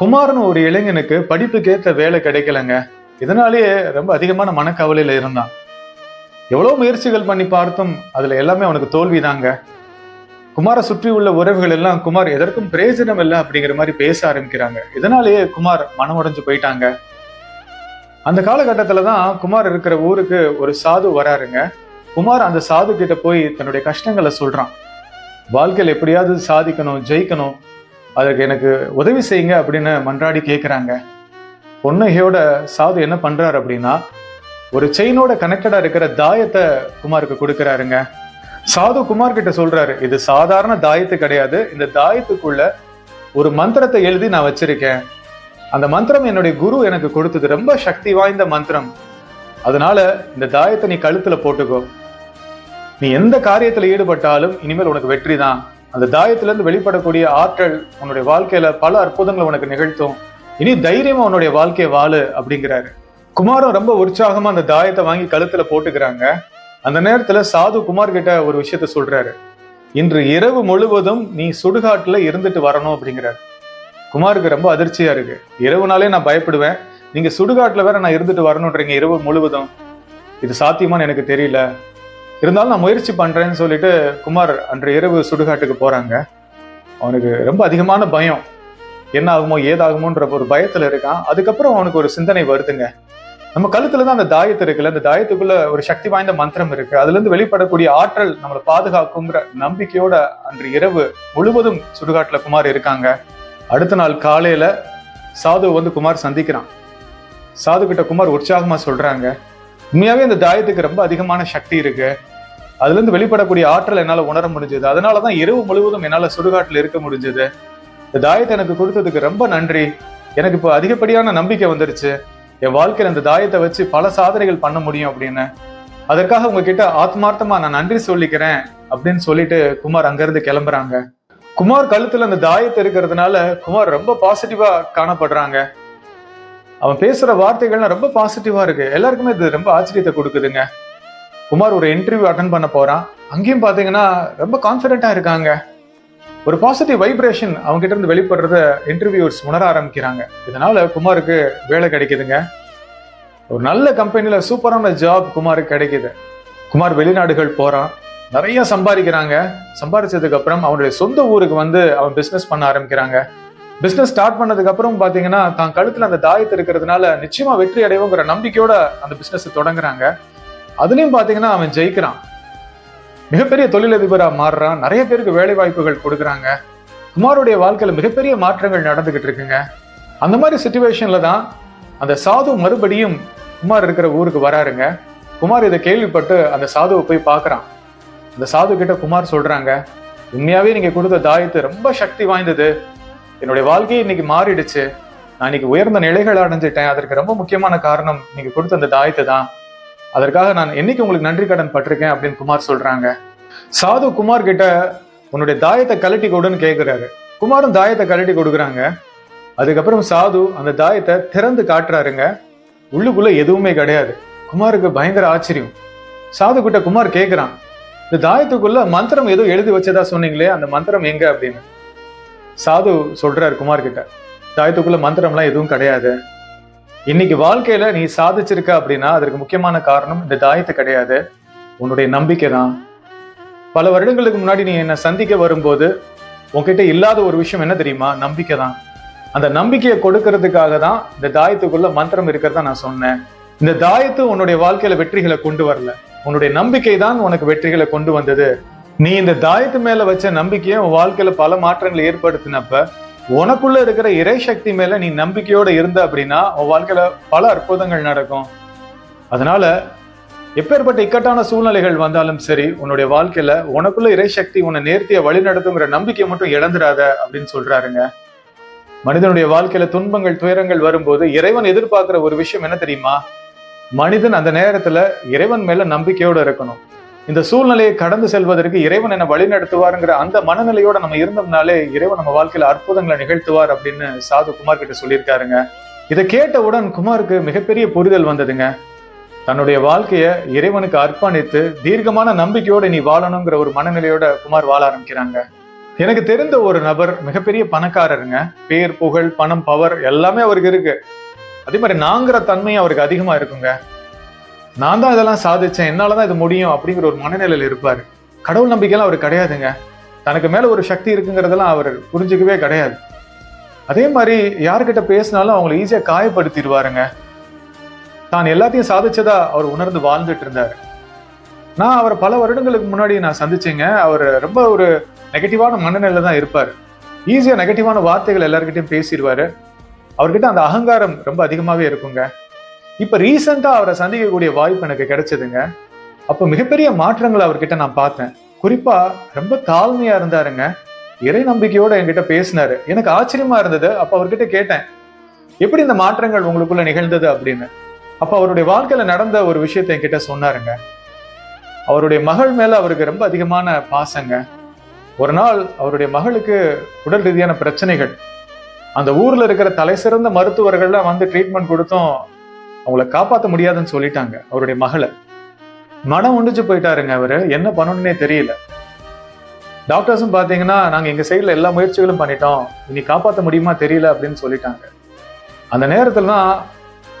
குமார்னு ஒரு இளைஞனுக்கு படிப்புக்கேற்ற வேலை கிடைக்கலங்க. இதனாலேயே ரொம்ப அதிகமான மனக்கவலையில இருந்தான். எவ்வளவு முயற்சிகள் பண்ணி பார்த்தும் அதுல எல்லாமே அவனுக்கு தோல்விதாங்க. குமாரை சுற்றி உள்ள உறவுகள் எல்லாம் குமார் எதற்கும் பிரயோஜனம் இல்லை அப்படிங்கிற மாதிரி பேச ஆரம்பிக்கிறாங்க. இதனாலேயே குமார் மனம் உடைஞ்சு போயிட்டாங்க. அந்த காலகட்டத்துல தான் குமார் இருக்கிற ஊருக்கு ஒரு சாது வராருங்க. குமார் அந்த சாது கிட்ட போய் தன்னுடைய கஷ்டங்களை சொல்றான். வாழ்க்கையில் எப்படியாவது சாதிக்கணும் ஜெயிக்கணும் அதற்கு எனக்கு உதவி செய்யுங்க அப்படின்னு மன்றாடி கேட்குறாங்க பொன்னையோட சாது என்ன பண்றாரு அப்படின்னா ஒரு செயினோட கனெக்டடா இருக்கிற தாயத்தை குமாருக்கு கொடுக்குறாருங்க. சாது குமார் கிட்ட சொல்றாரு இது சாதாரண தாயத்து கிடையாது இந்த தாயத்துக்குள்ள ஒரு மந்திரத்தை எழுதி நான் வச்சிருக்கேன். அந்த மந்திரம் என்னுடைய குரு எனக்கு கொடுத்தது ரொம்ப சக்தி வாய்ந்த மந்திரம். அதனால இந்த தாயத்தை நீ கழுத்துல போட்டுக்கோ. நீ எந்த காரியத்துல ஈடுபட்டாலும் இனிமேல் உனக்கு வெற்றி தான் அந்த தாயத்திலிருந்து வெளிப்படக்கூடிய ஆற்றல் உன்னுடைய வாழ்க்கையில பல அற்புதங்களை உனக்கு நிகழ்த்தும். இனி தைரியமா உன்னுடைய வாழ்க்கையை வாழு அப்படிங்கிறாரு. குமாரும் ரொம்ப உற்சாகமா அந்த தாயத்தை வாங்கி கழுத்துல போட்டுக்கிறாங்க. அந்த நேரத்துல சாது குமார் கிட்ட ஒரு விஷயத்த சொல்றாரு. இன்று இரவு முழுவதும் நீ சுடுகாட்டுல இருந்துட்டு வரணும் அப்படிங்கிறாரு. குமாருக்கு ரொம்ப அதிர்ச்சியா இருக்கு. இரவுனாலே நான் பயப்படுவேன். நீங்க சுடுகாட்டுல வேற நான் இருந்துட்டு வரணுன்றீங்க இரவு முழுவதும். இது சாத்தியமான்னு எனக்கு தெரியல. இருந்தாலும் நான் முயற்சி பண்றேன்னு சொல்லிட்டு குமார் அன்று இரவு சுடுகாட்டுக்கு போறாங்க. அவனுக்கு ரொம்ப அதிகமான பயம். என்ன ஆகுமோ ஏதாகுமோன்ற ஒரு பயத்துல இருக்கான். அதுக்கப்புறம் அவனுக்கு ஒரு சிந்தனை வருதுங்க. நம்ம கழுத்துல தான் அந்த தாயத்து இருக்குல்ல அந்த தாயத்துக்குள்ள ஒரு சக்தி வாய்ந்த மந்திரம் இருக்கு. அதுல இருந்து வெளிப்படக்கூடிய ஆற்றல் நம்மளை பாதுகாக்குங்கிற நம்பிக்கையோட அன்று இரவு முழுவதும் சுடுகாட்டுல குமார் இருக்காங்க. அடுத்த நாள் காலையில சாது வந்து குமார் சந்திக்கிறான். சாது கிட்ட குமார் உற்சாகமா சொல்றாங்க உண்மையாவே அந்த தாயத்துக்கு ரொம்ப அதிகமான சக்தி இருக்கு. அதுல இருந்து வெளிப்படக்கூடிய ஆற்றல் என்னால உணர முடிஞ்சது. அதனாலதான் இரவு முழுவதும் என்னால சுடுகாட்டில் இருக்க முடிஞ்சது. இந்த தாயத்தை எனக்கு கொடுத்ததுக்கு ரொம்ப நன்றி. எனக்கு இப்போ அதிகப்படியான நம்பிக்கை வந்துருச்சு. என் வாழ்க்கையில இந்த தாயத்தை வச்சு பல சாதனைகள் பண்ண முடியும் அப்படின்னு. அதற்காக உங்ககிட்ட ஆத்மார்த்தமா நான் நன்றி சொல்லிக்கிறேன் அப்படின்னு சொல்லிட்டு குமார் அங்கிருந்து கிளம்புறாங்க. குமார் கழுத்துல அந்த தாயத்தை இருக்கிறதுனால குமார் ரொம்ப பாசிட்டிவா காணப்படுறாங்க. அவன் பேசுற வார்த்தைகள்லாம் ரொம்ப பாசிட்டிவா இருக்கு. எல்லாருக்குமே இது ரொம்ப ஆச்சரியத்தை கொடுக்குதுங்க. குமார் ஒரு இன்டர்வியூ அட்டன் பண்ண போறான். அங்கேயும் பாத்தீங்கன்னா ரொம்ப கான்பிடண்டா இருக்காங்க. ஒரு பாசிட்டிவ் வைப்ரேஷன் அவங்க கிட்ட இருந்து வெளிப்படுறத இன்டர்வியூர்ஸ் உணர ஆரம்பிக்கிறாங்க. இதனால குமாருக்கு வேலை கிடைக்குதுங்க. ஒரு நல்ல கம்பெனில சூப்பரான ஜாப் குமாருக்கு கிடைக்குது. குமார் வெளிநாடுகள் போறான். நிறைய சம்பாதிக்கிறாங்க. சம்பாதிச்சதுக்கு அப்புறம் அவனுடைய சொந்த ஊருக்கு வந்து அவன் பிசினஸ் பண்ண ஆரம்பிக்கிறாங்க. பிசினஸ் ஸ்டார்ட் பண்ணதுக்கு அப்புறம் பாத்தீங்கன்னா தான் கழுத்துல அந்த தாயத்து இருக்கிறதுனால நிச்சயமா வெற்றி அடைவோங்கிற நம்பிக்கையோட அந்த பிசினஸ் தொடங்குறாங்க. அதுலயும் பாத்தீங்கன்னா அவன் ஜெயிக்கிறான். மிகப்பெரிய தொழிலதிபரா மாறுறான். நிறைய பேருக்கு வேலை வாய்ப்புகள் கொடுக்குறாங்க. குமாருடைய வாழ்க்கையில மிகப்பெரிய மாற்றங்கள் நடந்துகிட்டு இருக்குங்க. அந்த மாதிரி சுச்சுவேஷன்ல தான் அந்த சாது மறுபடியும் குமார் இருக்கிற ஊருக்கு வராருங்க. குமார் இதை கேள்விப்பட்டு அந்த சாதுவை போய் பார்க்குறான். அந்த சாது கிட்ட குமார் சொல்றாங்க உண்மையாவே நீங்க கொடுத்த தாயத்து ரொம்ப சக்தி வாய்ந்தது. என்னுடைய வாழ்க்கையை இன்னைக்கு மாறிடுச்சு. நான் இன்னைக்கு உயர்ந்த நிலைகள் அடைஞ்சிட்டேன். அதற்கு ரொம்ப முக்கியமான காரணம் நீங்க கொடுத்த அந்த தாயத்தை தான். அதற்காக நான் என்னைக்கு உங்களுக்கு நன்றி கடன் பட்டிருக்கேன் அப்படின்னு குமார் சொல்றாங்க. சாது குமார் கிட்ட உன்னுடைய தாயத்தை கழட்டி கொடுன்னு கேட்கிறாரு குமாரும் தாயத்தை கழட்டி கொடுக்குறாங்க. அதுக்கப்புறம் சாது அந்த தாயத்தை திறந்து காட்டுறாருங்க. உள்ளுக்குள்ள எதுவுமே கிடையாது. குமாருக்கு பயங்கர ஆச்சரியம். சாது கிட்ட குமார் கேட்கிறான் இந்த தாயத்துக்குள்ள மந்திரம் ஏதோ எழுதி வச்சதா சொன்னீங்களே அந்த மந்திரம் எங்க அப்படின்னு. சாது சொல்றாரு குமார் கிட்ட. தாயத்துக்குள்ள மந்திரம்லாம் எதுவும் கிடையாது. இன்னைக்கு வாழ்க்கையில நீ சாதிச்சிருக்க அப்படின்னா அதற்கு முக்கியமான காரணம் இந்த தாயத்தை கிடையாது. உன்னுடைய நம்பிக்கை தான். பல வருடங்களுக்கு முன்னாடி நீ என்னை சந்திக்க வரும்போது உன்கிட்ட இல்லாத ஒரு விஷயம் என்ன தெரியுமா? நம்பிக்கை தான். அந்த நம்பிக்கையை கொடுக்கறதுக்காக தான் இந்த தாயத்துக்குள்ள மந்திரம் இருக்கிறதா நான் சொன்னேன். இந்த தாயத்து உன்னுடைய வாழ்க்கையில வெற்றிகளை கொண்டு வரல. உன்னுடைய நம்பிக்கை தான் உனக்கு வெற்றிகளை கொண்டு வந்தது. நீ இந்த தாயத்து மேல வச்ச நம்பிக்கையை உன் வாழ்க்கையில பல மாற்றங்களை ஏற்படுத்தினப்ப உனக்குள்ள இருக்கிற இறை சக்தி மேல நீ நம்பிக்கையோட இருந்த அப்படின்னா உன் வாழ்க்கையில பல அற்புதங்கள் நடக்கும். அதனால எப்பேற்பட்ட இக்கட்டான சூழ்நிலைகள் வந்தாலும் சரி உன்னுடைய வாழ்க்கையில உனக்குள்ள இறை சக்தி உன்னை நேர்த்திய வழி நடத்துங்கிற நம்பிக்கையை மட்டும் இழந்துடாத அப்படின்னு சொல்றாருங்க. மனிதனுடைய வாழ்க்கையில துன்பங்கள் துயரங்கள் வரும்போது இறைவன் எதிர்பார்க்கிற ஒரு விஷயம் என்ன தெரியுமா? மனிதன் அந்த நேரத்துல இறைவன் மேல நம்பிக்கையோட இருக்கணும். இந்த சூழ்நிலையை கடந்து செல்வதற்கு இறைவன் என்ன வழி நடத்துவாருங்கிற அந்த மனநிலையோட நம்ம இருந்தோம்னாலே இறைவன் நம்ம வாழ்க்கையில அற்புதங்களை நிகழ்த்துவார் அப்படின்னு சாது குமார் கிட்ட சொல்லியிருக்காருங்க. இதை கேட்டவுடன் குமாருக்கு மிகப்பெரிய புரிதல் வந்ததுங்க. தன்னுடைய வாழ்க்கையை இறைவனுக்கு அர்ப்பணித்து தீர்க்கமான நம்பிக்கையோட நீ வாழணுங்கிற ஒரு மனநிலையோட குமார் வாழ ஆரம்பிக்கிறாங்க. எனக்கு தெரிந்த ஒரு நபர் மிகப்பெரிய பணக்காரருங்க. பேர் புகழ் பணம் பவர் எல்லாமே அவருக்கு இருக்கு. அதே மாதிரி நாங்கிற தன்மை அவருக்கு அதிகமா இருக்குங்க. நான் தான் இதெல்லாம் சாதிச்சேன். என்னாலதான் இது முடியும் அப்படிங்கிற ஒரு மனநிலையில் இருப்பார். கடவுள் நம்பிக்கையெல்லாம் அவர் கிடையாதுங்க. தனக்கு மேலே ஒரு சக்தி இருக்குங்கிறதெல்லாம் அவர் புரிஞ்சுக்கவே கிடையாது. அதே மாதிரி யார்கிட்ட பேசினாலும் அவங்களை ஈஸியாக காயப்படுத்திடுவாருங்க. தான் எல்லாத்தையும் சாதிச்சதா அவர் உணர்ந்து வாழ்ந்துட்டு இருந்தார். நான் அவரை பல வருடங்களுக்கு முன்னாடி நான் சந்திச்சேங்க. அவர் ரொம்ப ஒரு நெகட்டிவான மனநிலையில தான் இருப்பார். ஈஸியாக நெகட்டிவான வார்த்தைகள் எல்லாருக்கிட்டையும் பேசிடுவார். அவர்கிட்ட அந்த அகங்காரம் ரொம்ப அதிகமாகவே இருக்குங்க. இப்ப ரீசெண்டா அவரை சந்திக்கக்கூடிய வாய்ப்பு எனக்கு கிடைச்சதுங்க. அப்ப மிகப்பெரிய மாற்றங்களை அவர்கிட்ட நான் பார்த்தேன். குறிப்பா ரொம்ப தாழ்மையா இருந்தாருங்க. இறை நம்பிக்கையோட என்கிட்ட பேசினாரு. எனக்கு ஆச்சரியமா இருந்தது. அப்ப அவர்கிட்ட கேட்டேன் எப்படி இந்த மாற்றங்கள் உங்களுக்குள்ள நிகழ்ந்தது? அப்படின்னு. அப்ப அவருடைய வாழ்க்கையில நடந்த ஒரு விஷயத்தை என்கிட்ட சொன்னாருங்க. அவருடைய மகள் மேல அவருக்கு ரொம்ப அதிகமான பாசங்க. ஒரு நாள் அவருடைய மகளுக்கு உடல் ரீதியான பிரச்சனைகள். அந்த ஊர்ல இருக்கிற தலை சிறந்த மருத்துவர்கள்லாம் வந்து ட்ரீட்மெண்ட் கொடுத்தும் அவங்கள காப்பாற்ற முடியாதுன்னு சொல்லிட்டாங்க அவருடைய மகளை. மனம் ஒண்டிச்சு போயிட்டாருங்க அவரு. என்ன பண்ணணும்னே தெரியல. டாக்டர்ஸும் பாத்தீங்கன்னா நாங்க எங்க சைடுல எல்லா முயற்சிகளும் பண்ணிட்டோம். இனி காப்பாற்ற முடியுமா தெரியல அப்படின்னு சொல்லிட்டாங்க. அந்த நேரத்துல தான்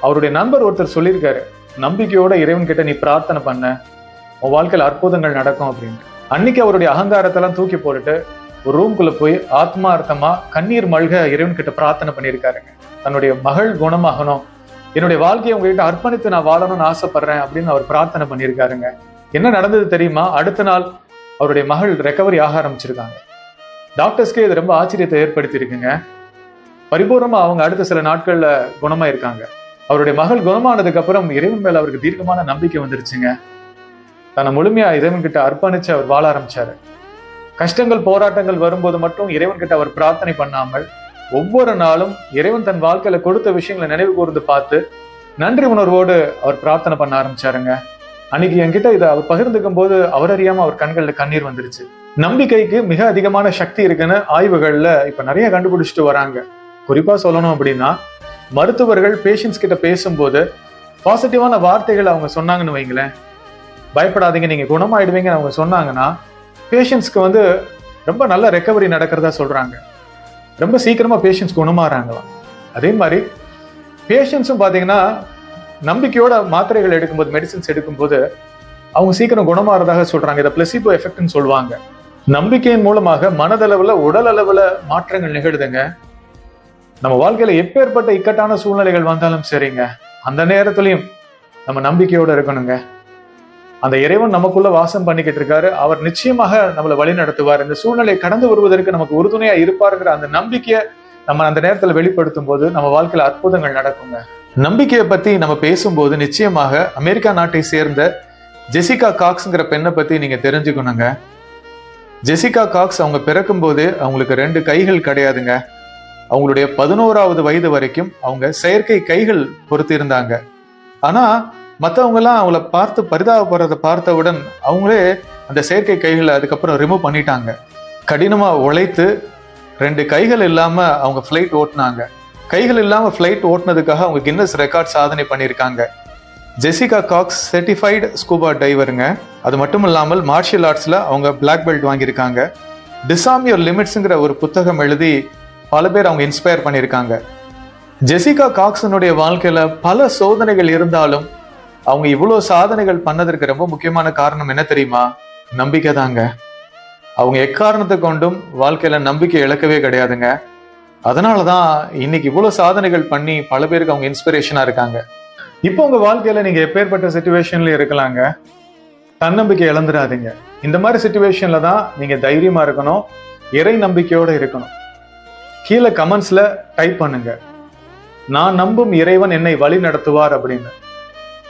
அவருடைய நண்பர் ஒருத்தர் சொல்லியிருக்காரு. நம்பிக்கையோட இறைவன் கிட்ட நீ பிரார்த்தனை பண்ண. உன் வாழ்க்கையில அற்புதங்கள் நடக்கும் அப்படின்னு அன்னைக்கு அவருடைய அகங்காரத்தெல்லாம் தூக்கி போட்டுட்டு ஒரு ரூம்குள்ள போய் ஆத்மார்த்தமா கண்ணீர் மல்க இறைவன் கிட்ட பிரார்த்தனை பண்ணியிருக்காருங்க. தன்னுடைய மகள் குணமாகணும். என்னுடைய வாழ்க்கையை உங்ககிட்ட அர்ப்பணித்து நான் வாழணும்னு ஆசைப்படுறேன் அப்படின்னு அவர் பிரார்த்தனை பண்ணியிருக்காருங்க. என்ன நடந்தது தெரியுமா? அடுத்த நாள் அவருடைய மகள் ரெக்கவரி ஆக ஆரம்பிச்சிருக்காங்க. டாக்டர்ஸ்க்கே இது ரொம்ப ஆச்சரியத்தை ஏற்படுத்தி இருக்குங்க பரிபூர்ணமா அவங்க அடுத்த சில நாட்கள்ல குணமா இருக்காங்க அவருடைய மகள் குணமானதுக்கு அப்புறம் இறைவன் மேல அவருக்கு தீர்க்கமான நம்பிக்கை வந்துருச்சுங்க. தன்னை முழுமையா இறைவன் கிட்ட அர்ப்பணிச்சு அவர் வாழ ஆரம்பிச்சாரு. கஷ்டங்கள் போராட்டங்கள் வரும்போது மட்டும் இறைவன் கிட்ட அவர் பிரார்த்தனை பண்ணாமல் ஒவ்வொரு நாளும் இறைவன் தன் வாழ்க்கையில கொடுத்த விஷயங்களை நினைவு கூர்ந்து பார்த்து நன்றி உணர்வோடு அவர் பிரார்த்தனை பண்ண ஆரம்பிச்சாருங்க. அன்னைக்கு என்கிட்ட இதை அவர் பகிர்ந்துக்கும் போது அவர் அறியாம அவர் கண்கள்ல கண்ணீர் வந்துருச்சு. நம்பிக்கைக்கு மிக அதிகமான சக்தி இருக்குன்னு ஆய்வுகள்ல இப்ப நிறைய கண்டுபிடிச்சிட்டு வராங்க. குறிப்பா சொல்லணும் அப்படின்னா மருத்துவர்கள் பேஷண்ட்ஸ் கிட்ட பேசும்போது பாசிட்டிவான வார்த்தைகள் அவங்க சொன்னாங்கன்னு வைங்களேன். பயப்படாதீங்க நீங்க குணமாயிடுவீங்கன்னு அவங்க சொன்னாங்கன்னா பேஷண்ட்ஸ்க்கு வந்து ரொம்ப நல்ல ரெக்கவரி நடக்கிறதா சொல்றாங்க. ரொம்ப சீக்கிரமாக பேஷண்ட்ஸ் குணமாறாங்களாம். அதே மாதிரி பேஷண்ட்ஸும் பார்த்தீங்கன்னா நம்பிக்கையோட மாத்திரைகள் எடுக்கும்போது மெடிசின்ஸ் எடுக்கும்போது அவங்க சீக்கிரம் குணமாறதாக சொல்கிறாங்க இதை பிளசிபோ எஃபெக்ட்னு சொல்லுவாங்க. நம்பிக்கையின் மூலமாக மனதளவில் உடல் அளவில் மாற்றங்கள் நிகழுதுங்க. நம்ம வாழ்க்கையில் எப்பேற்பட்ட இக்கட்டான சூழ்நிலைகள் வந்தாலும் சரிங்க. அந்த நேரத்துலையும் நம்ம நம்பிக்கையோடு இருக்கணுங்க. அந்த இறைவன் நமக்குள்ள வாசம் பண்ணிக்கிட்டு இருக்காரு. அவர் நிச்சயமாக நம்மளை வழி நடத்துவார். இந்த சூழ்நிலையை கடந்து வருவதற்கு நமக்கு உறுதுணையா இருப்பாருங்கிற அந்த நம்பிக்கையை நம்ம அந்த நேரத்துல வெளிப்படுத்தும் போது நம்ம வாழ்க்கையில அற்புதங்கள் நடக்குங்க. நம்பிக்கையை பத்தி நம்ம பேசும்போது நிச்சயமாக அமெரிக்கா நாட்டை சேர்ந்த ஜெசிகா காக்ஸ்ங்கிற பெண்ணை பத்தி நீங்க தெரிஞ்சுக்கணுங்க. ஜெசிகா காக்ஸ் அவங்க பிறக்கும் போது அவங்களுக்கு ரெண்டு கைகள் கிடையாதுங்க. அவங்களுடைய பதினோராவது வயது வரைக்கும் அவங்க செயற்கை கைகள் பொறுத்து இருந்தாங்க ஆனா மற்றவங்கெல்லாம் அவங்கள பார்த்து பரிதாபப்படுறத பார்த்தவுடன் அவங்களே அந்த செயற்கை கைகளை அதுக்கப்புறம் ரிமூவ் பண்ணிட்டாங்க. கடினமாக உழைத்து ரெண்டு கைகள் இல்லாமல் அவங்க ஃப்ளைட் ஓட்டினாங்க. கைகள் இல்லாமல் ஃப்ளைட் ஓட்டினதுக்காக அவங்க கின்னஸ் ரெக்கார்ட் சாதனை பண்ணியிருக்காங்க. ஜெசிகா காக்ஸ் சர்டிஃபைடு ஸ்கூபா டைவருங்க அது மட்டும் இல்லாமல் மார்ஷியல் ஆர்ட்ஸில் அவங்க பிளாக் பெல்ட் வாங்கியிருக்காங்க. டிசாம் யோர் லிமிட்ஸுங்கிற ஒரு புத்தகம் எழுதி பல பேர் அவங்க இன்ஸ்பயர் பண்ணியிருக்காங்க. ஜெசிகா காக்ஸனுடைய வாழ்க்கையில் பல சோதனைகள் இருந்தாலும் அவங்க இவ்வளோ சாதனைகள் பண்ணதற்கு ரொம்ப முக்கியமான காரணம் என்ன தெரியுமா? நம்பிக்கை தாங்க. அவங்க எக்காரணத்தை கொண்டும் வாழ்க்கையில நம்பிக்கை இழக்கவே கிடையாதுங்க. அதனாலதான் இன்னைக்கு இவ்வளவு சாதனைகள் பண்ணி பல பேருக்கு அவங்க இன்ஸ்பிரேஷனா இருக்காங்க. இப்போ உங்க வாழ்க்கையில நீங்க எப்பேற்பட்ட சுச்சுவேஷன்ல இருக்கலாங்க? தன்னம்பிக்கை இழந்துடாதீங்க. இந்த மாதிரி சுச்சுவேஷன்ல தான் நீங்க தைரியமா இருக்கணும் இறை நம்பிக்கையோட இருக்கணும். கீழே கமெண்ட்ஸ்ல டைப் பண்ணுங்க. நான் நம்பும் இறைவன் என்னை வழி நடத்துவார் அப்படின்னு.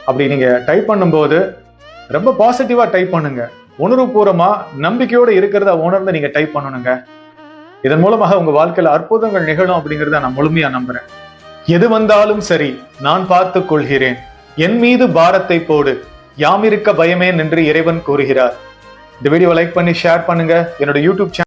அப்படி நீங்க டைப் பண்ணும்போது ரொம்ப பாசிட்டிவாக டைப் பண்ணுங்க. உணர்வுபூர்வமா நம்பிக்கையோட இருக்கிறத உணர்ந்து நீங்க டைப் பண்ணணுங்க. இதன் மூலமாக உங்க வாழ்க்கையில அற்புதங்கள் நிகழும் அப்படிங்கறத நான் முழுமையா நம்புறேன். எது வந்தாலும் சரி நான் பார்த்து கொள்கிறேன். என் மீது பாரத்தை போடு. யாமிருக்க பயமே நின்று இறைவன் கூறுகிறார். இந்த வீடியோ லைக் பண்ணி ஷேர் பண்ணுங்க. என்னோட யூடியூப் சேனல்